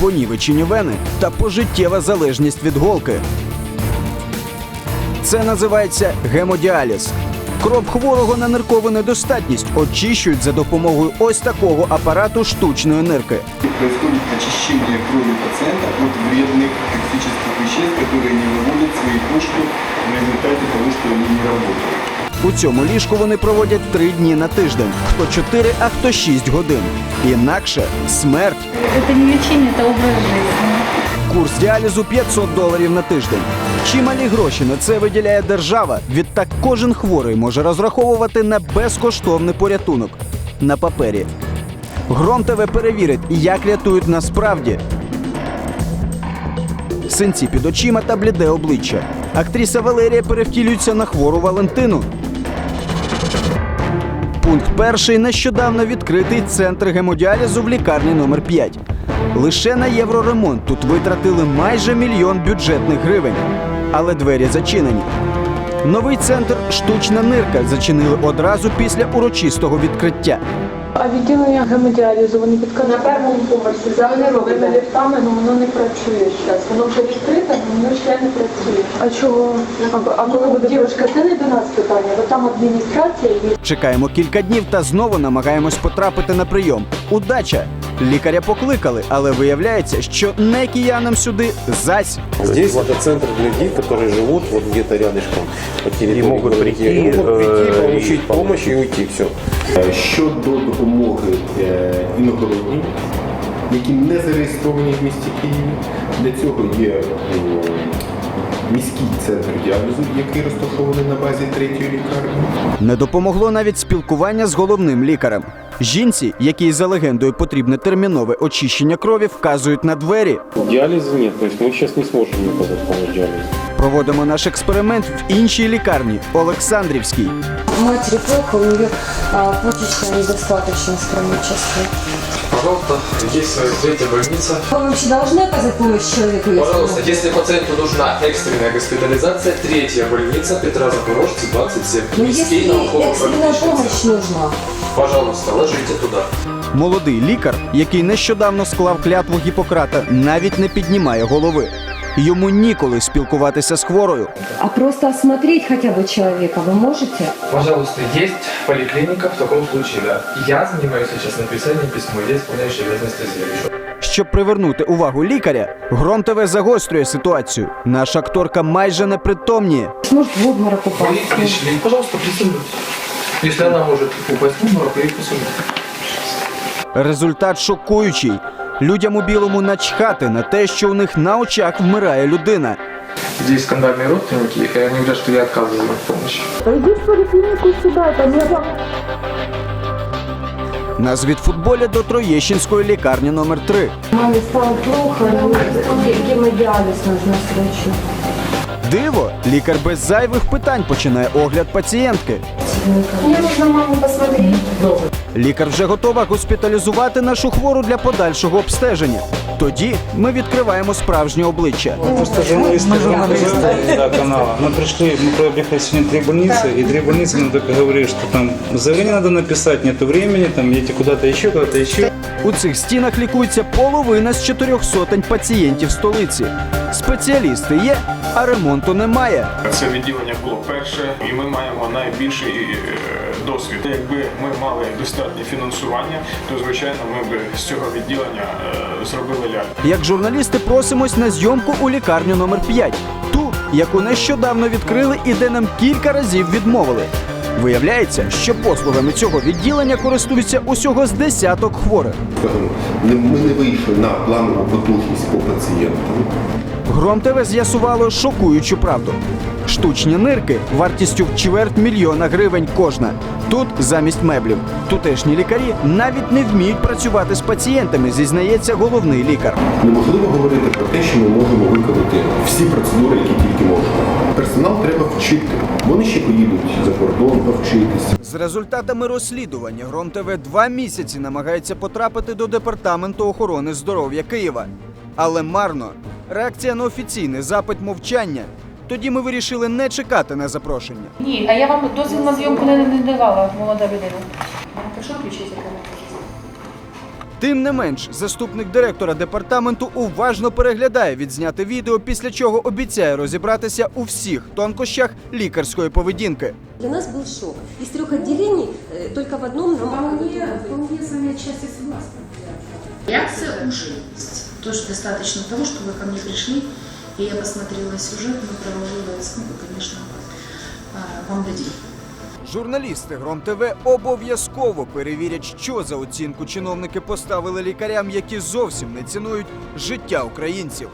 понівечені вени та пожиттєва залежність від голки. Це називається гемодіаліз. Кров хворого на ниркову недостатність очищують за допомогою ось такого апарату штучної нирки. Происходит очищение крови пациента от вредных токсических веществ, которые не выводят свои пушки в результате того, что они не работают. У цьому ліжку вони проводять три дні на тиждень, хто чотири, а хто шість годин. Інакше смерть. Это не лечение, это образ жизни. Курс діалізу 500 доларів на тиждень. Чималі гроші на це виділяє держава. Відтак кожен хворий може розраховувати на безкоштовний порятунок на папері. Гром ТВ перевірить, як рятують насправді. Синці під очима та бліде обличчя. Актриса Валерія перевтілюється на хвору Валентину. Пункт перший нещодавно відкритий центр гемодіалізу в лікарні номер 5 Лише на євроремонт тут витратили майже мільйон бюджетних гривень, але двері зачинені. Новий центр штучна нирка зачинили одразу після урочистого відкриття. А відділення гемодіалізу вони підказують? На першому поверсі робимо ліфтами, але воно не працює зараз. Воно вже відкрите, але воно ще не працює. А чого? А, а коли буде дівчинка, це не до нас питання, бо там адміністрація є. Чекаємо кілька днів та знову намагаємось потрапити на прийом. Удача! Лікаря покликали, але виявляється, що не киянам сюди зась. Здесь это центр для людей, которые живут вот где-то рядышком по территории. могут города. прийти, И могут прийти, э, получить и помощь и уйти. Все. Е, Щодо допомоги е, іногороднім, які не зареєстровані в місті Києві, для цього є м, міський центр діалізу, який розташований на базі третьої лікарні. Не допомогло навіть спілкування з головним лікарем. Жінці, якій за легендою потрібне термінове очищення крові, вказують на двері. Диализа нет, то есть мы сейчас не сможем оказать помощь диализу. Проводимо наш експеримент в іншій лікарні Олександрівській. Матери плохо, у нее а, почечная недостаточность хроническая Пожалуйста, есть третья больница. Вы вообще должны оказать помощь человеку, если Пожалуйста, если пациенту нужна экстренная госпитализация, третья больница Петра Запорожца, 27. Ну, Низкий если науковый экстренная практический помощь центр. нужна, Пожалуйста, ложите туда. Молодий лікар, який нещодавно склав клятву Гіппократа, навіть не піднімає голови. Йому ніколи спілкуватися з хворою. а просто осмотреть хотя бы человека вы можете? Пожалуйста, есть поликлиника в таком случае, да. Я занимаюсь сейчас написанием письма, я исполняющий обязанности заведующего. Щоб привернути увагу лікаря, Гром ТВ загострює ситуацію. Наша акторка майже непритомніє. Может, в обморок Вы упасть. пришли, пожалуйста, присоединяйтесь. Если она может упасть в обморок, вы присоединяйтесь. Результат шокуючий. Людям у білому начхати на те, що у них на очах вмирає людина. Здесь скандальные родственники, и они говорят, что я отказываю им в помощи. Иди в поликлинику сюда, там я вам На звідфутболі до Троєщинської лікарні номер 3 Маме стало плохо, ге- гемодиализ нужно срочно. Диво, лікар без зайвих питань починає огляд пацієнтки. Мне нужно маму посмотреть. Лікар вже готова госпіталізувати нашу хвору для подальшого обстеження. Тоді ми відкриваємо справжнє обличчя. Просто журналисты, журналисты да, канала. Мы пришли, мы проехали сегодня три больницы, и три больницы нам только говорили, что там заявление надо написать, нету времени, там едете куда-то еще, куда-то еще. У цих стінах лікується половина з чотирьох сотень пацієнтів столиці. Спеціалісти є, а ремонту немає. Це відділення було перше, і ми маємо найбільший е, досвід. Якби ми мали достатнє фінансування, то звичайно ми б з цього відділення е, зробили ляльку. Як журналісти просимось на зйомку у лікарню номер 5 ту, яку нещодавно відкрили і де нам кілька разів відмовили. Виявляється, що послугами цього відділення користуються усього з десяток хворих. Ми не вийшли на планову потужність по пацієнтам. Гром ТВ з'ясувало шокуючу правду. Штучні нирки вартістю в чверть мільйона гривень кожна. Тут замість меблів. Тутешні лікарі навіть не вміють працювати з пацієнтами, зізнається головний лікар. Неможливо говорити про те, що ми можемо виконати всі процедури, які тільки можемо. Персонал треба вчити. Вони ще поїдуть за кордон повчитися. Результатами розслідування Гром ТВ два місяці намагається потрапити до департаменту охорони здоров'я Києва. Але марно. Реакція на офіційний запит мовчання. Тоді ми вирішили не чекати на запрошення. Ні, а я вам дозвіл на зйомку не, не давала, молода людина. Прошу включити. Тим не менш, заступник директора департаменту уважно переглядає відзняте відео, після чого обіцяє розібратися у всіх тонкощах лікарської поведінки. Для нас был шок. Из трех отделений э, только в одном нам Вполне с вами отчасти согласна. Реакция уже есть. Тоже достаточно того, что вы ко мне пришли, и я посмотрела сюжет, мы провожили оценку, конечно, а, вам дадим. Журналісти Гром ТВ обов'язково перевірять, що за оцінку чиновники поставили лікарям, які зовсім не цінують життя українців.